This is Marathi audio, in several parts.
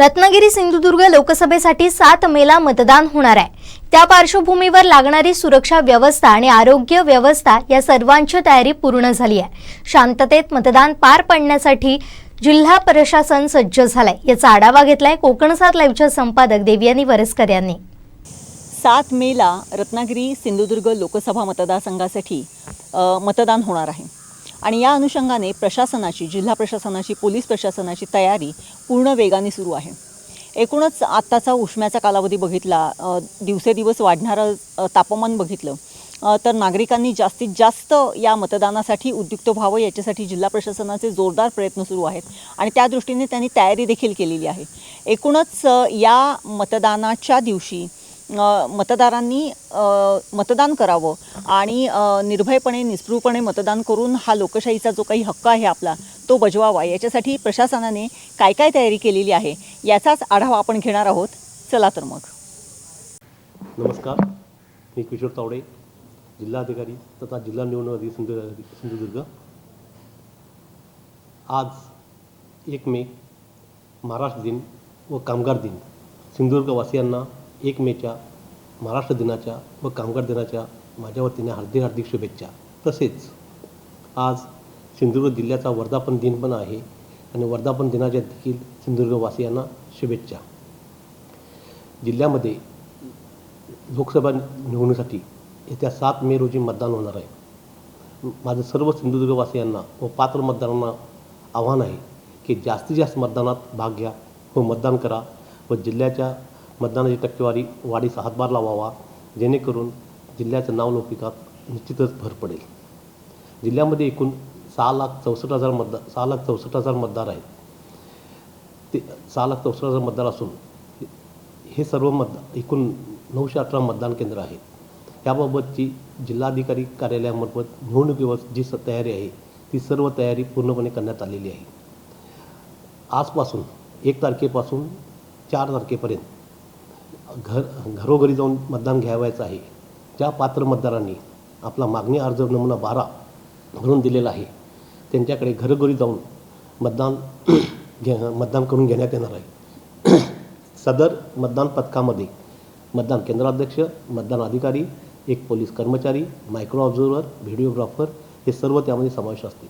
रत्नागिरी सिंधुदुर्ग लोकसभेसाठी सात मेला मतदान होणार आहे. त्या पार्श्वभूमीवर लागणारी सुरक्षा व्यवस्था आणि आरोग्य व्यवस्था या सर्वांची तयारी पूर्ण झाली आहे. शांततेत मतदान पार पाडण्यासाठी जिल्हा प्रशासन सज्ज झालंय. याचा आढावा घेतलाय कोकण सात लाईव्हच्या संपादक देवयानी वरसकर यांनी. सात मेला रत्नागिरी सिंधुदुर्ग लोकसभा मतदारसंघासाठी मतदान होणार आहे. आणि या अनुषंगाने प्रशासनाची जिल्हा प्रशासनाची पोलीस प्रशासनाची तयारी पूर्ण वेगाने सुरू आहे. एकूणच आत्ताचा उष्म्याचा कालावधी बघितला दिवसेदिवस वाढणारं तापमान बघितलं तर नागरिकांनी जास्तीत जास्त या मतदानासाठी उद्युक्त व्हावं याच्यासाठी जिल्हा प्रशासनाचे जोरदार प्रयत्न सुरू आहेत आणि त्या दृष्टीने त्यांनी तयारी देखील केलेली आहे. एकूणच या मतदानाच्या दिवशी मतदारांनी मतदान करावं आणि निर्भयपणे निस्पृहपणे मतदान करून हा लोकशाहीचा जो काही हक्क आहे आपला तो बजवावा. याच्यासाठी प्रशासनाने काय काय तयारी केलेली आहे याचाच आढावा आपण घेणार आहोत. चला तर मग. नमस्कार. मी किशोर तावडे जिल्हाधिकारी तथा जिल्हा निवडणूक अधिकारी सिंधुदुर्ग. आज एक मे महाराष्ट्र दिन व कामगार दिन. सिंधुदुर्गवासियांना एक मेच्या महाराष्ट्र दिनाच्या व कामगार दिनाच्या माझ्या वतीने हार्दिक हार्दिक शुभेच्छा. तसेच आज सिंधुदुर्ग जिल्ह्याचा वर्धापन दिन पण आहे आणि वर्धापन दिनाच्या देखील सिंधुदुर्गवासियांना शुभेच्छा. जिल्ह्यामध्ये लोकसभा निवडणुकीसाठी येत्या सात मे रोजी मतदान होणार आहे. माझं सर्व सिंधुदुर्गवासियांना व पात्र मतदारांना आव्हान आहे की जास्तीत जास्त मतदानात भाग घ्या व मतदान करा व जिल्ह्याच्या मतदानाची टक्केवारी वाढीस हातभार लावावा जेणेकरून जिल्ह्याचं नावलौकिकात निश्चितच भर पडेल. जिल्ह्यामध्ये एकूण सहा लाख चौसष्ट हजार मतदार सहा लाख चौसष्ट हजार मतदार आहेत. ते सहा लाख चौसष्ट हजार मतदार असून हे सर्व मतदार एकूण नऊशे अठरा मतदान केंद्र आहेत. याबाबतची जिल्हाधिकारी कार्यालयामार्फत निवडणुकीवर जी स तयारी आहे ती सर्व तयारी पूर्णपणे करण्यात आलेली आहे. आजपासून एक तारखेपासून चार तारखेपर्यंत घर घरोघरी जाऊन मतदान घ्यावायचं आहे. ज्या पात्र मतदारांनी आपला मागणी अर्ज नमुना बारा भरून दिलेला आहे त्यांच्याकडे घरोघरी जाऊन मतदान घे मतदान करून घेण्यात येणार आहे. सदर मतदान पथकामध्ये मतदान केंद्राध्यक्ष मतदान अधिकारी एक पोलीस कर्मचारी मायक्रो ऑब्झर्वर व्हिडिओग्राफर हे सर्व त्यामध्ये समावेश असतील.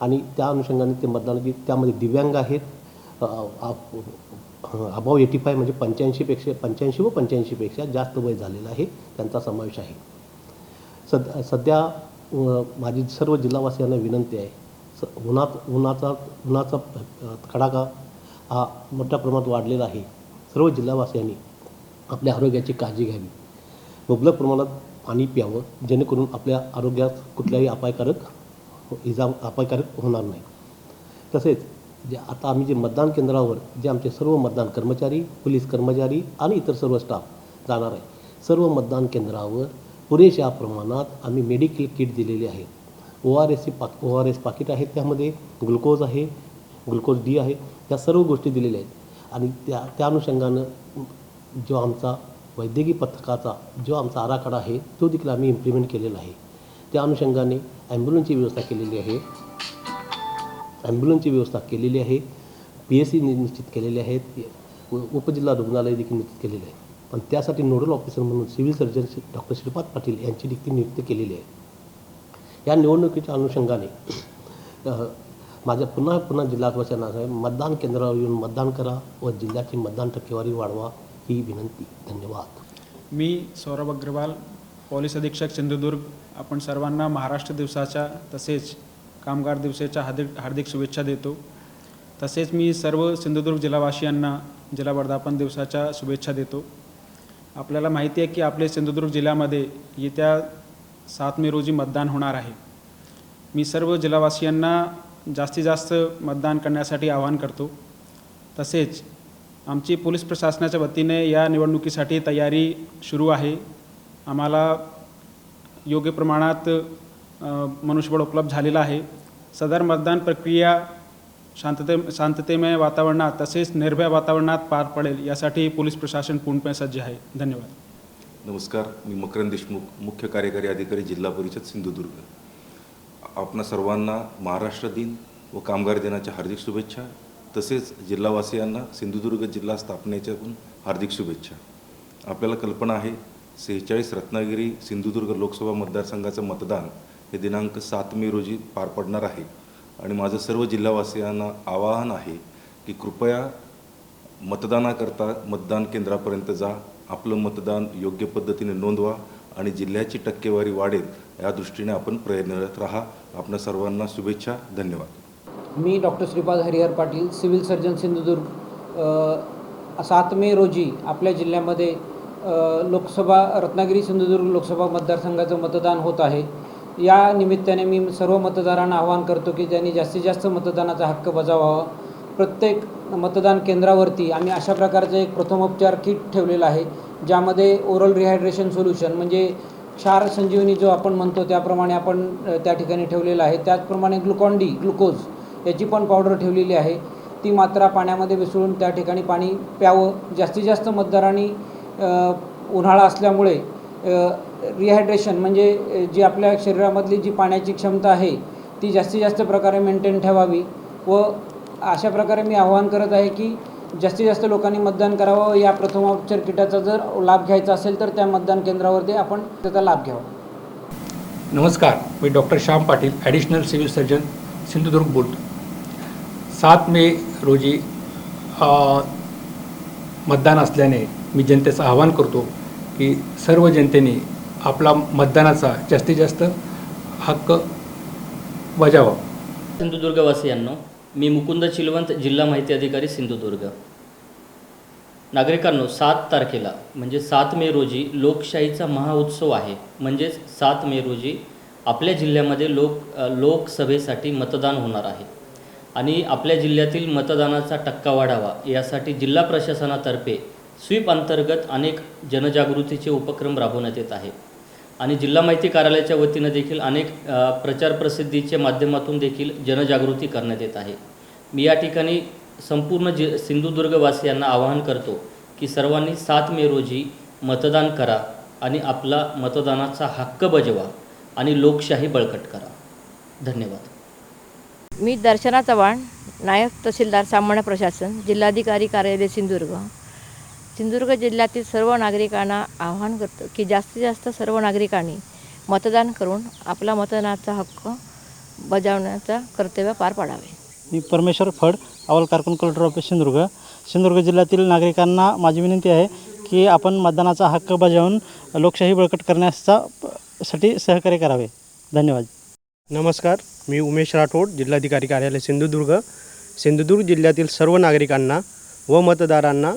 आणि त्या अनुषंगाने ते मतदानाची त्यामध्ये दिव्यांग आहेत अबाव एटी फाय म्हणजे पंच्याऐंशीपेक्षा पंच्याऐंशी व पंच्याऐंशीपेक्षा जास्त वय झालेलं आहे त्यांचा समावेश आहे. सद सध्या माझी सर्व जिल्हावासियांना विनंती आहे स उन्हात उन्हाचा उन्हाचा खडाका कडाका हा मोठ्या प्रमाणात वाढलेला आहे. सर्व जिल्हावासियांनी आपल्या आरोग्याची काळजी घ्यावी. मुबलक प्रमाणात पाणी प्यावं जेणेकरून आपल्या आरोग्यात कुठल्याही अपायकारक इजा अपायकारक होणार नाही. तसेच जे आता आम्ही जे मतदान केंद्रावर जे आमचे सर्व मतदान कर्मचारी पोलीस कर्मचारी आणि इतर सर्व स्टाफ जाणार आहे. सर्व मतदान केंद्रावर पुरेशा प्रमाणात आम्ही मेडिकल किट दिलेली आहे ओ आर एसची पाक ओ आर एस पाकिट आहे त्यामध्ये ग्लुकोज आहे ग्लुकोज डी आहे या सर्व गोष्टी दिलेल्या आहेत. आणि त्या त्या अनुषंगानं जो आमचा वैद्यकीय पथकाचा जो आमचा आराखडा आहे तो देखील आम्ही इम्प्लिमेंट केलेला आहे. त्या अनुषंगाने ॲम्ब्युलन्सची व्यवस्था केलेली आहे. ॲम्ब्युलन्सची व्यवस्था केलेली आहे. पी एस सी निश्चित केलेले आहेत. उपजिल्हा रुग्णालय देखील निश्चित केलेले आहे पण त्यासाठी नोडल ऑफिसर म्हणून civil surgeon doctor Shripad Patil यांची देखील नियुक्ती केलेली आहे. या निवडणुकीच्या अनुषंगाने माझ्या पुन्हा पुन्हा जिल्हावासियांना आहे मतदान केंद्रावर येऊन मतदान करा व जिल्ह्याची मतदान टक्केवारी वाढवा ही विनंती. धन्यवाद. मी सौरभ अग्रवाल पोलीस अधीक्षक सिंधुदुर्ग. आपण सर्वांना महाराष्ट्र दिवसाच्या तसेच कामगार दिवसाच्या हार्दिक हार्दिक शुभेच्छा देतो. तसेच मी सर्व सिंधुदुर्ग जिल्हावासियांना जिल्हा वर्धापन दिवसाच्या शुभेच्छा देतो. आपल्याला माहिती आहे की आपले सिंधुदुर्ग जिल्ह्यामध्ये येत्या सात मे रोजी मतदान होणार आहे. मी सर्व जिल्हावासियांना जास्तीत जास्त मतदान करण्यासाठी आवाहन करतो. तसेच आमची पोलीस प्रशासनाच्या वतीने या निवडणुकीसाठी तयारी सुरू आहे. आम्हाला योग्य प्रमाणात मनुष्यबळ उपलब्ध झालेलं आहे. सदर मतदान प्रक्रिया शांतते शांततेमय वातावरणात तसेच निर्भय वातावरणात पार पडेल यासाठी पोलीस प्रशासन पूर्णपणे सज्ज आहे. धन्यवाद. नमस्कार. मी मकरंद देशमुख मुख्य कार्यकारी अधिकारी जिल्हा परिषद सिंधुदुर्ग. आपणा सर्वांना महाराष्ट्र दिन व कामगार दिनाच्या हार्दिक शुभेच्छा. तसेच जिल्हावासियांना सिंधुदुर्ग जिल्हा स्थापनेच्या पण हार्दिक शुभेच्छा. आपल्याला कल्पना आहे सेहेचाळीस रत्नागिरी सिंधुदुर्ग लोकसभा मतदारसंघाचं मतदान हे दिनांक सात मे रोजी पार पडणार आहे. आणि माझं सर्व जिल्हावासियांना आवाहन आहे की कृपया मतदानाकरता मतदान केंद्रापर्यंत जा. आपलं मतदान योग्य पद्धतीने नोंदवा आणि जिल्ह्याची टक्केवारी वाढेल या दृष्टीने आपण प्रयत्नरत राहा. आपल्या सर्वांना शुभेच्छा. धन्यवाद. मी doctor Shripad Harihar Patil civil surgeon Sindhudurg. सात मे रोजी आपल्या जिल्ह्यामध्ये लोकसभा रत्नागिरी सिंधुदुर्ग लोकसभा मतदारसंघाचं मतदान होत आहे. या निमित्ताने मी सर्व मतदारांना आवाहन करतो की ज्यांनी जास्तीत जास्त मतदानाचा हक्क बजावावा. प्रत्येक मतदान केंद्रावरती आम्ही अशा प्रकारचं एक प्रथमोपचार किट ठेवलेलं आहे ज्यामध्ये ओरल रिहायड्रेशन सोल्युशन म्हणजे क्षार संजीवनी जो आपण म्हणतो त्याप्रमाणे आपण त्या ठिकाणी ठेवलेलं आहे. त्याचप्रमाणे ग्लुकॉन डी ग्लुकोज याची पण पावडर ठेवलेली आहे. ती मात्रा पाण्यामध्ये मिसळून त्या ठिकाणी पाणी प्यावं. जास्तीत जास्त मतदारांनी उन्हाळा असल्यामुळे रिहायड्रेशन म्हणजे जी आपल्या शरीरामधली जी पाण्याची क्षमता आहे ती जास्तीत जास्त प्रकारे मेंटेन ठेवावी. व अशा प्रकारे मी आवाहन करत आहे की जास्तीत जास्त लोकांनी मतदान करावं. या प्रथमोपचार किटाचा जर लाभ घ्यायचा असेल तर त्या मतदान केंद्रावरती आपण त्याचा लाभ घ्यावा. नमस्कार. मी doctor Shyam Patil additional civil surgeon Sindhudurg बोलतो सात मे रोजी मतदान असल्याने मी जनतेचं आवाहन करतो की सर्व जनतेने आपला मतदानाचा जास्तीत जास्त हक्क बजावा. सिंधुदुर्गवासियांनो मी मुकुंद चिलवंत जिल्हा माहिती अधिकारी सिंधुदुर्ग. नागरिकांनो सात तारखेला म्हणजे सात मे रोजी लोकशाहीचा महाउत्सव आहे. म्हणजेच सात मे रोजी आपल्या जिल्ह्यामध्ये लोक लोकसभेसाठी मतदान होणार आहे. आणि आपल्या जिल्ह्यातील मतदानाचा टक्का वाढावा यासाठी जिल्हा प्रशासनातर्फे स्वीप अंतर्गत अनेक जनजागृतीचे उपक्रम राबवण्यात येत आहेत. आणि जिल्हा माहिती कार्यालयाच्या वतीनं देखील अनेक प्रचार प्रसिद्धीच्या माध्यमातून देखील जनजागृती करण्यात येत आहे. मी या ठिकाणी संपूर्ण जि सिंधुदुर्गवासियांना आवाहन करतो की सर्वांनी सात मे रोजी मतदान करा आणि आपला मतदानाचा हक्क बजवा आणि लोकशाही बळकट करा. धन्यवाद. मी दर्शना चव्हाण नायब तहसीलदार सामान्य प्रशासन जिल्हाधिकारी कार्यालय सिंधुदुर्ग. सिंधुदुर्ग जिल्ह्यातील सर्व नागरिकांना आवाहन करतो की जास्तीत जास्त सर्व नागरिकांनी मतदान करून आपला मतदानाचा हक्क बजावण्याचा कर्तव्य पार पाडावे. मी परमेश्वर फड अवल कारकून कलेक्टर ऑफिस सिंधुदुर्ग. सिंधुदुर्ग जिल्ह्यातील नागरिकांना माझी विनंती आहे की आपण मतदानाचा हक्क बजावून लोकशाही बळकट करण्याचा साठी सहकार्य करावे. धन्यवाद. नमस्कार मी उमेश राठोड जिल्हाधिकारी कार्यालय सिंधुदुर्ग. सिंधुदुर्ग जिल्ह्यातील सर्व नागरिकांना व मतदारांना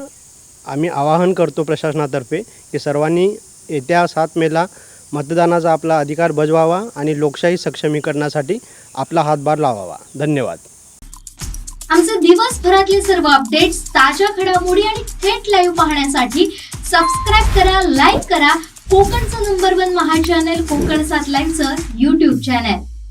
आम्ही आवाहन करतो प्रशासनातर्फे की सर्वांनी येत्या सात मेला मतदानाचा आपला अधिकार बजवावा आणि लोकशाही सक्षमीकरणासाठी आपला हातभार लावावा. धन्यवाद. आमचे दिवसभरातले सर्व अपडेट्स ताज्या घडामोडी आणि थेट लाईव्ह पाहण्यासाठी सबस्क्राईब करा लाईक करा. कोकणचं number one Maha channel Kokan सात लाईव्हचं युट्यूब चॅनल